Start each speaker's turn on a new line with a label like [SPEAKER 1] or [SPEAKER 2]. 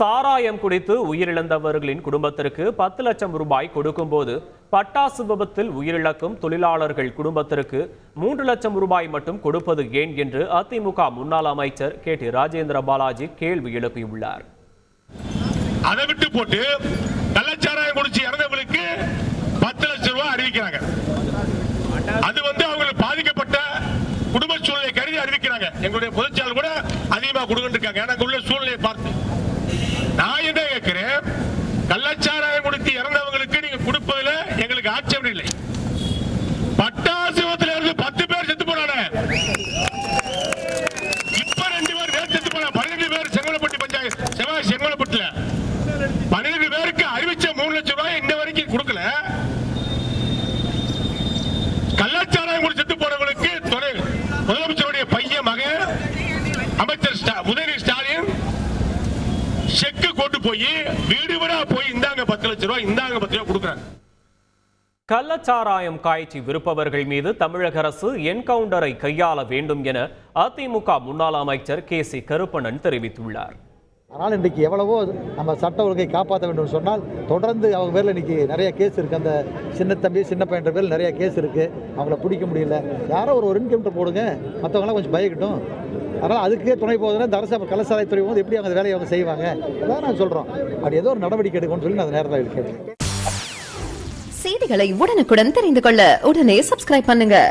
[SPEAKER 1] சாராயம் குடித்து உயிரிழந்தவர்களின் குடும்பத்திற்கு பத்து லட்சம் ரூபாய் கொடுக்கும்போது பட்டாசு விபத்தில் உயிரிழக்கும் தொழிலாளர்கள் குடும்பத்திற்கு மூன்று லட்சம் ரூபாய் மட்டும் கொடுப்பது ஏன் என்று அதிமுக முன்னாள் அமைச்சர் கே டி ராஜேந்திர பாலாஜி கேள்வி எழுப்பியுள்ளார்.
[SPEAKER 2] அதை விட்டு போட்டு கள்ளச்சாராயம் குடிச்சு இறந்தவங்களுக்கு பத்து லட்சம் ரூபாய் அறிவிக்கிறாங்க. அது வந்து அவங்களுக்கு பாதிக்கப்பட்ட குடும்ப சூழ்நிலை கருதி அறிவிக்கிறாங்க. எங்களுடைய பொதுச்செயல் கூட அதிகமா கொடுக்கிட்டு இருக்காங்க. எனக்கு உள்ள சூழ்நிலையை பார்த்து. நான் என்ன கேட்கிறேன்? கள்ளச்சாராயம் குடித்து இறந்தவங்களுக்கு நீங்க கொடுப்பதுல எங்களுக்கு ஆட்சேபம் இல்லை. பட்டாசு விபத்துல இருந்து பத்து பேர் செத்து போனானே. இப்ப ரெண்டு பேர் நேத்து செத்து போன பன்னிரெண்டு பேர் செங்கலப்பட்டி பஞ்சாயத்து செவ்வாய் செங்கலப்பட்டுல. பன்னிரெண்டு பேருக்கு அறிவிச்ச மூணு லட்சம் ரூபாய் இன்ன வரைக்கும் கொடுக்கல. கள்ளச்சாராயம் குடி செத்து போனவங்களுக்கு துணை முதலமைச்சருடைய பையன் மகன் அமைச்சர் ஸ்டா- உதயநிதி ஸ்டாலின் செக்கு கொண்டு போய் வீடு வீடா போய் இந்தாங்க பத்து லட்ச ரூபாய் இந்தாங்க பத்து ரூபாய் கொடுக்குறாங்க.
[SPEAKER 1] கள்ளச்சாராயம் காய்ச்சி விற்பவர்கள் மீது தமிழக அரசு என்கவுண்டரை கையாள வேண்டும் என அதிமுக முன்னாள் அமைச்சர் கே சி கருப்பணன் தெரிவித்துள்ளார்.
[SPEAKER 3] ஆனால் இன்றைக்கு எவ்வளவோ நம்ம சட்ட ஒழுங்கை காப்பாற்ற வேண்டும் சொன்னால் தொடர்ந்து அவங்க பேரில் இன்னைக்கு நிறைய கேஸ் இருக்குது அந்த சின்ன தம்பி சின்ன பேரில் நிறைய கேஸ் இருக்குது அவங்கள பிடிக்க முடியல. யாரோ ஒரு ஒரு இன்கவுண்டர் போடுங்க. மற்றவங்களாம் கொஞ்சம் பயக்கட்டும். அதனால் அதுக்கே துணை போகுதுன்னா இந்த அரசு கலசாலைத்துறை போது எப்படி அவங்க வேலையை அவங்க செய்வாங்க? அதான் நான் சொல்கிறோம் அப்படி ஏதோ ஒரு நடவடிக்கை எடுக்கணும்னு சொல்லி நான் அந்த நேரத்தில் கேட்குறேன்
[SPEAKER 4] செய்திகளை உடனுக்குடன் தெரிந்து கொள்ள உடனே சப்ஸ்கிரைப் பண்ணுங்கள்